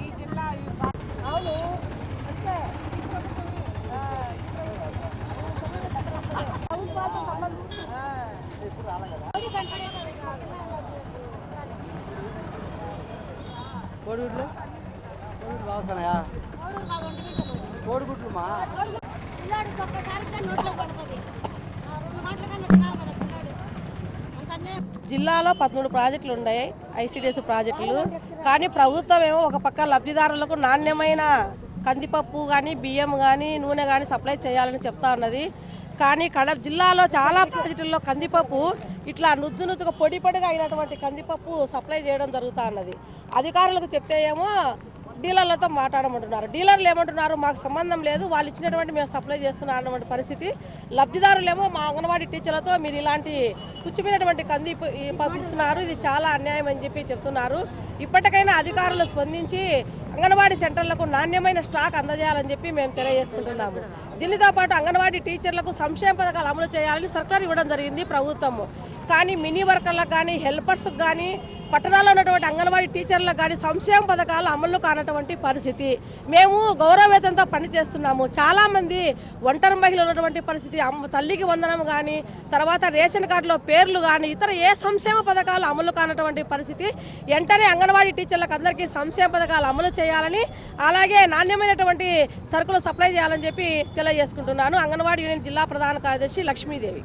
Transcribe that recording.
ఈ జిల్లా అవును. అంతే కోడిగుడ్లు? కోడిగుడ్లు బాగున్నాయా కోడిగుడ్లు మా? పిల్లాడు ఒక్కసారిగా నోట్లో పడుతుంది. రెండు మాటల కన్నా తినాలి కదా పిల్లాడు. జిల్లాలో పదమూడు ప్రాజెక్టులు ఉన్నాయి. ఐసిడిఎస్ ప్రాజెక్టులు. కానీ ప్రభుత్వం ఏమో ఒక పక్క లబ్ధిదారులకు నాణ్యమైన కందిపప్పు కానీ బియ్యం కానీ నూనె కానీ సప్లై చేయాలని చెప్తా ఉన్నది. కానీ కడప జిల్లాలో చాలా ప్రాజెక్టుల్లో కందిపప్పు ఇట్లా నుద్దు నుద్దుగా పొడి పొడిగా అయినటువంటి కందిపప్పు సప్లై చేయడం జరుగుతూ ఉన్నది. అధికారులకు చెప్తే ఏమో డీలర్లతో మాట్లాడమంటున్నారు. డీలర్లు ఏమంటున్నారు? మాకు సంబంధం లేదు. వాళ్ళు ఇచ్చినటువంటి మేము సప్లై చేస్తున్నాం అన్నటువంటి పరిస్థితి. లబ్ధిదారులేమో మా అంగన్వాడీ టీచర్లతో మీరు ఇలాంటి పుచ్చిపోయినటువంటి కంది పంపిస్తున్నారు. ఇది చాలా అన్యాయం అని చెప్పి చెప్తున్నారు. ఇప్పటికైనా అధికారులు స్పందించి అంగన్వాడీ సెంటర్లకు నాణ్యమైన స్టాక్ అందజేయాలని చెప్పి మేము తెలియజేసుకుంటున్నాము. దీనితో పాటు అంగన్వాడీ టీచర్లకు సంక్షేమ పథకాలు అమలు చేయాలని సర్కార్ ఇవ్వడం జరిగింది ప్రభుత్వము. కానీ మినీ వర్కర్లకు కానీ హెల్పర్స్కి కానీ పట్టణాల్లో ఉన్నటువంటి అంగన్వాడీ టీచర్లకు కానీ సంక్షేమ పథకాలు అమలు కానటువంటి పరిస్థితి. మేము గౌరవేతంతో పనిచేస్తున్నాము. చాలామంది ఒంటరి మహిళలు ఉన్నటువంటి పరిస్థితి అమ్మ తల్లికి వందనం కానీ తర్వాత రేషన్ కార్డులో పేర్లు కానీ ఇతర ఏ సంక్షేమ పథకాలు అమలు కానటువంటి పరిస్థితి. వెంటనే అంగన్వాడీ టీచర్లకు అందరికీ సంక్షేమ పథకాలు అమలు చేయాలని అలాగే నాణ్యమైనటువంటి సరుకులు సప్లై చేయాలని చెప్పి తెలియజేసుకుంటున్నాను. అంగన్వాడీ యూనియన్ జిల్లా ప్రధాన కార్యదర్శి లక్ష్మీదేవి.